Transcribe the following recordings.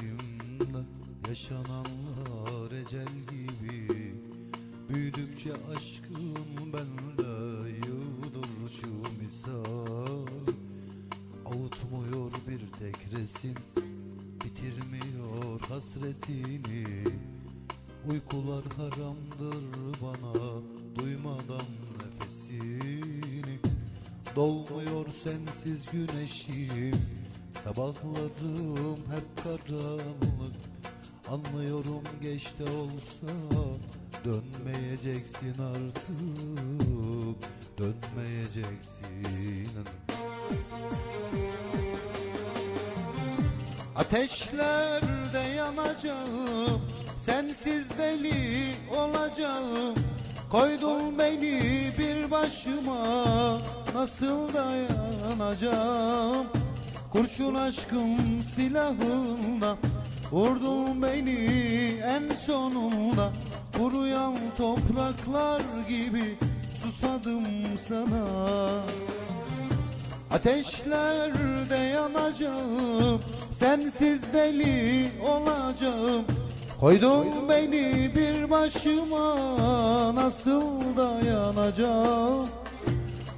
Kalbimde yaşananlar ecel gibi. Büyüdükçe aşkın bende yığılır şu misal. Avutmuyor bir tek resim Bitirmiyor hasretini. Uykular haramdır bana Duymadan nefesini. Doğmuyor sensiz güneşim Sabahlarım hep karanlık. Anlıyorum geç de olsa Dönmeyeceksin artık. Dönmeyeceksin. Ateşlerde yanacağım. Sensiz deli olacağım. Koydun beni bir başıma. Nasıl dayanacağım Kurşun aşkım silahında Vurdun beni en sonunda. Kuruyan topraklar gibi Susadım sana. Ateşlerde yanacağım Sensiz deli olacağım. Koydun beni bir başıma Nasıl dayanacağım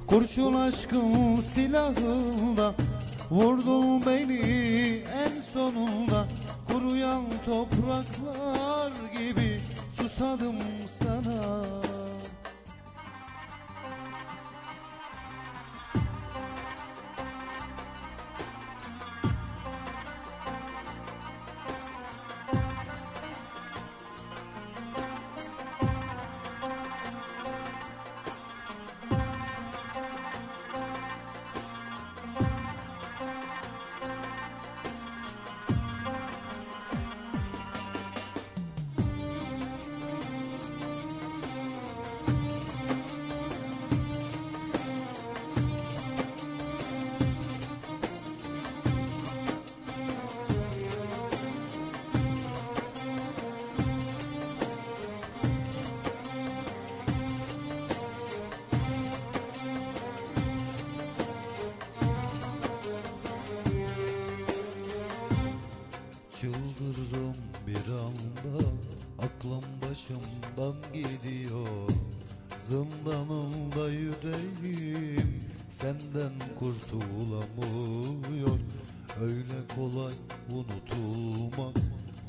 Kurşun aşkın silahında Vurdun beni en sonunda Kuruyan topraklar gibi Susadım sana yüreğim Senden kurtulamıyor. Öyle kolay unutulmak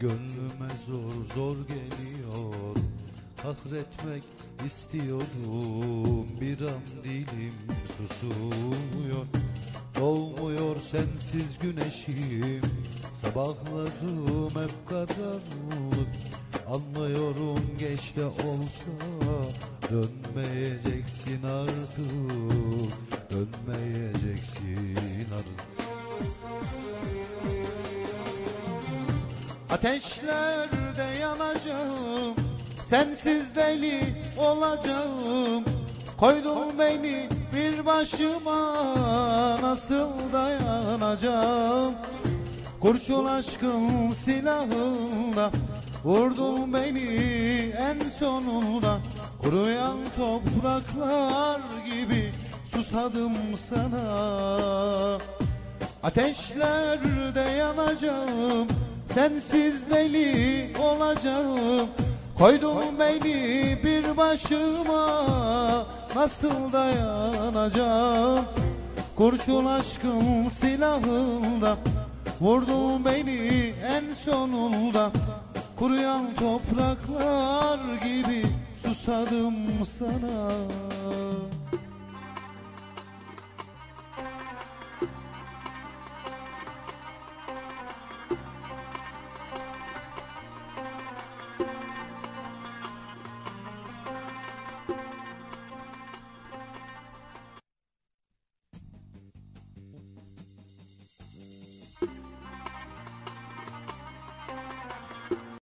Gönlüme zor zor geliyor. Kahretmek istiyorum Bir an dilim susuyor. Doğmuyor sensiz güneşim Sabahlarım hep karanlık. Anlıyorum geç de olsa Dönmeyeceksin artık Dönmeyeceksin artık. Ateşlerde yanacağım Sensiz deli olacağım. Koydun beni bir başıma Nasıl dayanacağım? Kurşun aşkın silahında Vurdun beni en sonunda Kuruyan topraklar gibi Susadım sana. Ateşlerde yanacağım Sensiz deli olacağım. Koydun beni bir başıma Nasıl dayanacağım? Kurşun aşkın silahında Vurdun beni en sonunda Kuruyan topraklar gibi Susadım sana